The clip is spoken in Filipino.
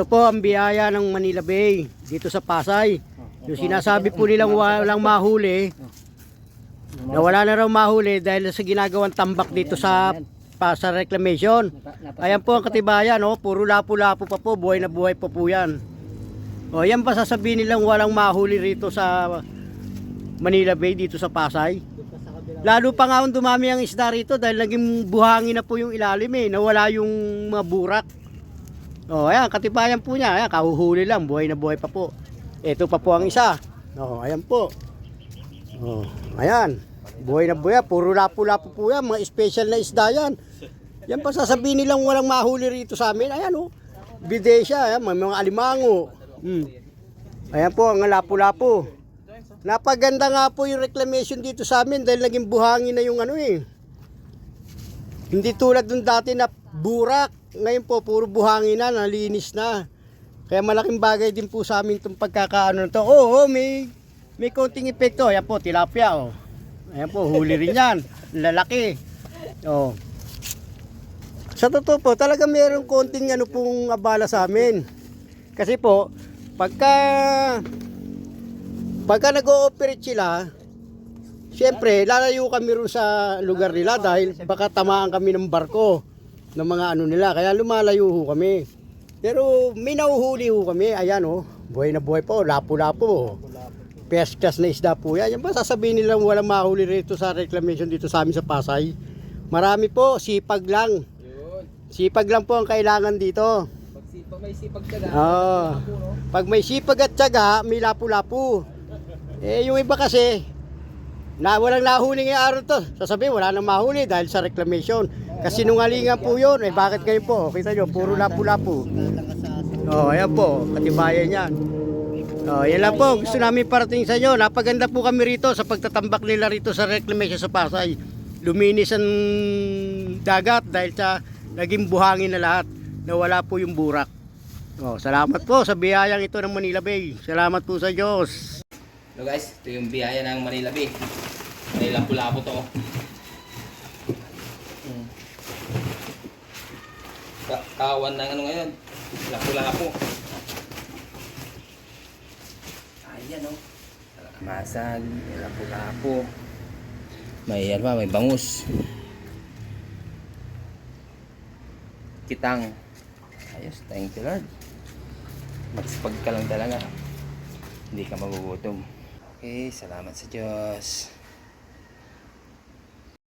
Ito po ang biyaya ng Manila Bay dito sa Pasay. Yung sinasabi po nilang walang mahuli, na wala na raw mahuli dahil sa ginagawang tambak dito sa pa sa reclamation. Ayan po ang katibayan, oh, puro lapu-lapu pa po, buhay na buhay pa po yan. O, yan pa sasabihin nilang walang mahuli rito sa Manila Bay, dito sa Pasay. Lalo pa nga dumami ang isda rito dahil naging buhangin na po yung ilalim eh, nawala yung mga burak. O, ayan, katibayan po niya, ayan, kahuhuli lang, buhay na buhay pa po. Ito pa po ang isa. O, ayan po. O, ayan. Buhay na buhay, puro lapu-lapu po yan, mga special na isda yan. Yan pa sasabihin nilang walang mahuli rito sa amin. Ayan o. Bidesya, ayan, may mga alimango. Hmm. Ayan po, ang lapu-lapu. Napaganda nga po yung reclamation dito sa amin dahil naging buhangin na yung ano eh. Hindi tulad nung dati na burak. Ngayon po, puro buhangin na, nalinis na. Kaya malaking bagay din po sa amin itong pagkakaano to. Oo, may, may konting epekto. Ayan po, tilapia oh. Ayan po, huli rin yan. Lalaki. Oh. Sa totoo po, talaga mayroong konting ano pong abala sa amin. Kasi po, pagka pagka nag-ooperate sila, Siyempre, lalayo kami ron sa lugar nila dahil baka tamaan kami ng barko ng mga ano nila. Kaya lumalayo ho kami. Pero may nahuhuli ho kami. Ayan oh, buhay na buhay po, lapo-lapo. Peskas na isda po yan. Yan ba sasabihin nilang walang mahuli rito sa reclamation dito sa amin sa Pasay? Marami po, sipag lang. Sipag lang po ang kailangan dito. Pag, si, pag may sipag lang. Oo. Pag may sipag at tiyaga, may lapu-lapu. Eh, yung iba kasi, na walang nahuli ngayong araw to. Sasabihin, wala nang mahuli dahil sa reclamation. Kasi nungalingan po yun. Eh, bakit kayo po? Kita nyo, puro lapu-lapu. Oh, ayan po, katibayan yan. Oh, yan lang po, gusto namin parating sa inyo. Napaganda po kami rito sa pagtatambak nila rito sa reclamation sa Pasay. Luminis ang dagat dahil sa naging buhangin na lahat. Nawala po yung burak. Oh, salamat po sa biyayang ito ng Manila Bay. Salamat po sa Diyos. So guys, ito yung biyaya ng Manila Bay. May lapu-lapu to. Hmm. Ka- Kawan ng ano ngayon. Lapu-lapu. Ayan oh. Masag, may lapu-lapu. May ano pa, may bangus. Kitang. Ayos, thank you Lord. Magsipag ka lang talaga. Hindi ka magugutom. Okay, salamat sa Diyos.